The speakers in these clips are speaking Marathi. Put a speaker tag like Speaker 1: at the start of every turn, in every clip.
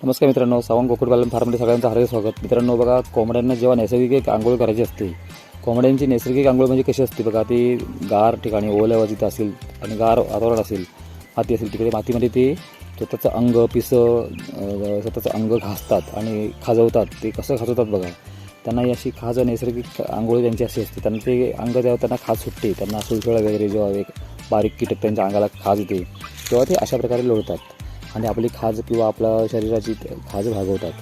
Speaker 1: नमस्कार मित्रांनो सावंग गोकुळपालन फार्ममध्ये सगळ्यांचं हार्दिक स्वागत. मित्रांनो बघा कोंबड्यांना जेव्हा नैसर्गिक एक आंघोळ करायची असते कोंबड्यांची नैसर्गिक आंघोळ म्हणजे कशी असते बघा ती गार ठिकाणी ओल्या जिथं असेल आणि गार वातावरण असेल माती असेल तिकडे मातीमध्ये ते स्वतःचं अंग पिसं स्वतःचं अंग घासतात आणि खाजवतात. ते कसं खाजवतात बघा त्यांना ही अशी खाज नैसर्गिक आंघोळ त्यांची अशी असते. त्यांना ते अंग जेव्हा त्यांना खाज सुटते त्यांना सुळसुळा वगैरे जेव्हा एक बारीक कीटक त्यांच्या अंगाला खाज येते तेव्हा ते अशा प्रकारे लोळतात. आणि आपली खाज किंवा आपल्या शरीराची खाज भागवतात.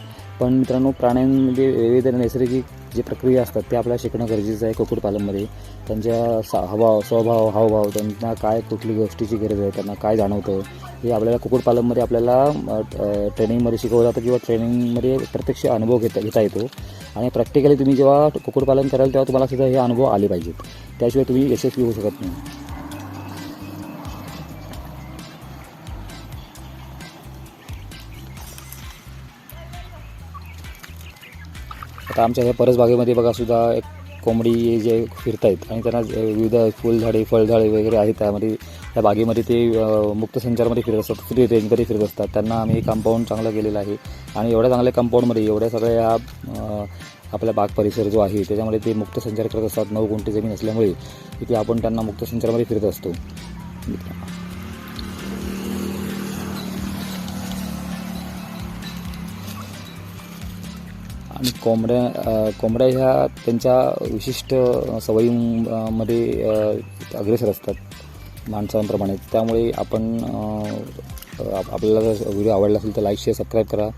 Speaker 1: पण मित्रांनो प्राण्यांमध्ये म्हणजे विविध नैसर्गिक जे प्रक्रिया असतात ते आपल्याला शिकणं गरजेचं आहे कुक्कुटपालनमध्ये त्यांच्या सा हवा स्वभाव हावभाव त्यांना काय कुठली गोष्टीची गरज आहे त्यांना काय जाणवतं हे आपल्याला कुक्कुटपालनमध्ये आपल्याला ट्रेनिंगमध्ये शिकवलं जातं किंवा ट्रेनिंगमध्ये प्रत्यक्ष अनुभव घेता घेता येतो. आणि प्रॅक्टिकली तुम्ही जेव्हा कुक्कुटपालन कराल तेव्हा तुम्हाला सुद्धा हे अनुभव आले पाहिजेत. त्याशिवाय तुम्ही यशस्वी होऊ शकत नाही. आता आमच्या ह्या परसबागेमध्ये बघा सुद्धा एक कोंबडी जे फिरत आहेत आणि त्यांना विविध फुलझाडे फळझाडे वगैरे आहेत त्यामध्ये त्या बागेमध्ये ते मुक्त संचारमध्ये फिरत असतात फ्री रेंजमध्ये फिरत असतात. त्यांना आम्ही कंपाऊंड चांगलं केलेलं आहे आणि एवढ्या चांगल्या कंपाऊंडमध्ये एवढ्या सगळ्या ह्या आपला बाग परिसर जो आहे त्याच्यामध्ये ते मुक्त संचार करत असतात. नऊ गुंठे जमीन असल्यामुळे तिथे आपण त्यांना मुक्त संचारमध्ये फिरत असतो. कोंबड्या कोंबड्या ह्या त्यांच्या विशिष्ट सवयीमध्ये अग्रेसर असतात माणसांप्रमाणे. त्यामुळे आपण आपल्याला जर व्हिडिओ आवडला असेल तर लाईक शेअर सबस्क्राईब करा.